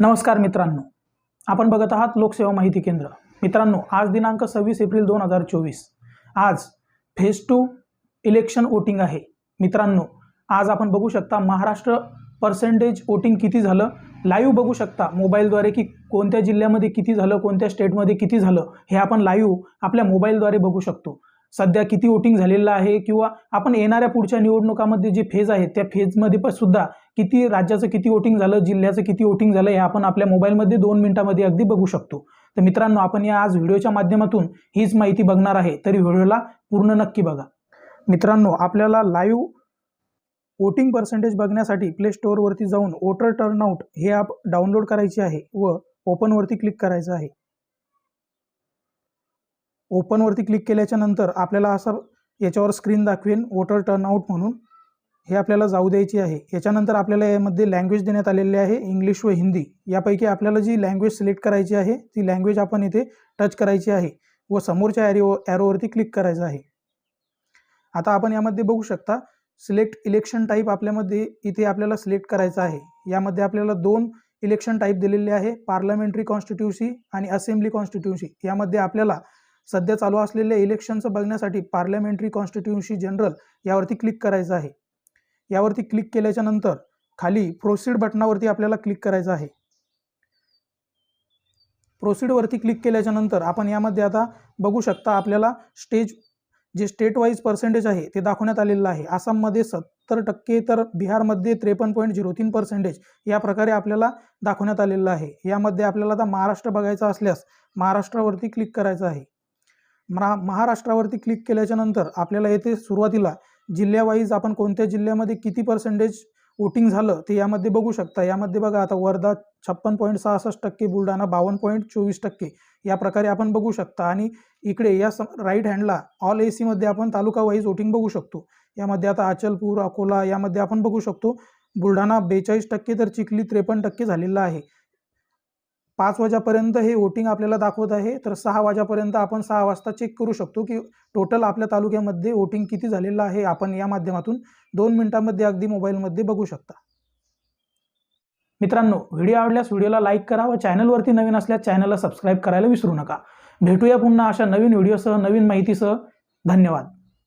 नमस्कार मित्रांनो. आपण बघत आहात लोकसेवा माहिती केंद्र. मित्रांनो आज दिनांक सव्वीस एप्रिल दोन हजार चोवीस. आज फेज टू इलेक्शन वोटिंग आहे. मित्रांनो आज आपण बघू शकता महाराष्ट्र पर्सेंटेज वोटिंग किती झालं? लाईव्ह बघू शकता मोबाईलद्वारे की कोणत्या जिल्ह्यामध्ये किती झालं कोणत्या स्टेटमध्ये किती झालं हे आपण लाईव्ह आपल्या मोबाईलद्वारे बघू शकतो. सध्या किती वोटिंग झालेलं आहे किंवा आपण येणाऱ्या पुढच्या निवडणुकामध्ये जे फेज आहेत त्या फेजमध्ये पण सुद्धा किती राज्याचं किती वोटिंग झालं जिल्ह्याचं किती वोटिंग झालं हे आपण आपल्या मोबाईलमध्ये दोन मिनिटामध्ये अगदी बघू शकतो. तर मित्रांनो आपण या आज व्हिडिओच्या माध्यमातून हीच माहिती बघणार आहे. तरी व्हिडिओला पूर्ण नक्की बघा. मित्रांनो आपल्याला लाईव्ह वोटिंग पर्सेंटेज बघण्यासाठी प्ले स्टोअरवरती जाऊन वोटर टर्नआउट हे ॲप डाउनलोड करायचे आहे व ओपनवरती क्लिक करायचं आहे. ओपनवरती क्लिक केल्याच्यानंतर आपल्याला असं याच्यावर स्क्रीन दाखवेन वोटर टर्नआउट म्हणून. हे आपल्याला जाऊ द्यायची आहे. याच्यानंतर आपल्याला यामध्ये लँग्वेज देण्यात आलेली आहे इंग्लिश व हिंदी यापैकी आपल्याला जी लँग्वेज सिलेक्ट करायची आहे ती लँग्वेज आपण इथे टच करायची आहे व समोरच्या ॲरो ॲरोवरती क्लिक करायचं आहे. आता आपण यामध्ये बघू शकता सिलेक्ट इलेक्शन टाईप आपल्यामध्ये इथे आपल्याला सिलेक्ट करायचं आहे. यामध्ये आपल्याला दोन इलेक्शन टाईप दिलेले आहे पार्लमेंटरी कॉन्स्टिट्युन्सी आणि असेंब्ली कॉन्स्टिट्युन्सी यामध्ये आपल्याला सध्या चालू असलेल्या इलेक्शनचं बघण्यासाठी पार्लमेंटरी कॉन्स्टिट्युन्सी जनरल यावरती क्लिक करायचं आहे. यावरती क्लिक केल्याच्यानंतर खाली प्रोसीड बटनावरती आपल्याला क्लिक करायचं आहे. प्रोसीडवरती क्लिक केल्याच्यानंतर आपण यामध्ये आता बघू शकता आपल्याला स्टेज जे स्टेट वाईज पर्सेंटेज आहे ते दाखवण्यात आलेलं आहे. आसाममध्ये सत्तर टक्के तर बिहारमध्ये त्रेपन्न पॉईंट झिरो तीन पर्सेंटेज या प्रकारे आपल्याला दाखवण्यात आलेलं आहे. यामध्ये आपल्याला आता महाराष्ट्र बघायचा असल्यास महाराष्ट्रावरती क्लिक करायचं आहे. महा महाराष्ट्रावरती क्लिक केल्याच्यानंतर आपल्याला येथे सुरुवातीला जिल्ह्यावाईज आपण कोणत्या जिल्ह्यामध्ये किती पर्सेंटेज वोटिंग झालं ते यामध्ये बघू शकता. यामध्ये बघा आता वर्धा छप्पन पॉईंट सहासष्ट टक्के बुलढाणा बावन्न पॉईंट चोवीस टक्के या प्रकारे आपण बघू शकता. आणि इकडे या सम राईट हँडला ऑल ए सीमध्ये आपण तालुका वाईज वोटिंग बघू शकतो. यामध्ये आता अचलपूर अकोला यामध्ये आपण बघू शकतो. बुलढाणा बेचाळीस टक्के तर चिखली त्रेपन्न टक्के झालेला आहे. पाच वाजेपर्यंत हे वोटिंग आपल्याला दाखवत आहे. तर सहा वाजेपर्यंत आपण सहा वाजता चेक करू शकतो की टोटल आपल्या तालुक्यामध्ये वोटिंग किती झालेलं आहे. आपण या माध्यमातून दोन मिनिटांमध्ये अगदी मोबाईलमध्ये बघू शकता. मित्रांनो व्हिडिओ आवडल्यास व्हिडिओला लाईक करा व चॅनलवरती नवीन असल्यास चॅनलला सबस्क्राईब करायला विसरू नका. भेटूया पुन्हा अशा नवीन व्हिडिओसह नवीन माहितीसह. धन्यवाद.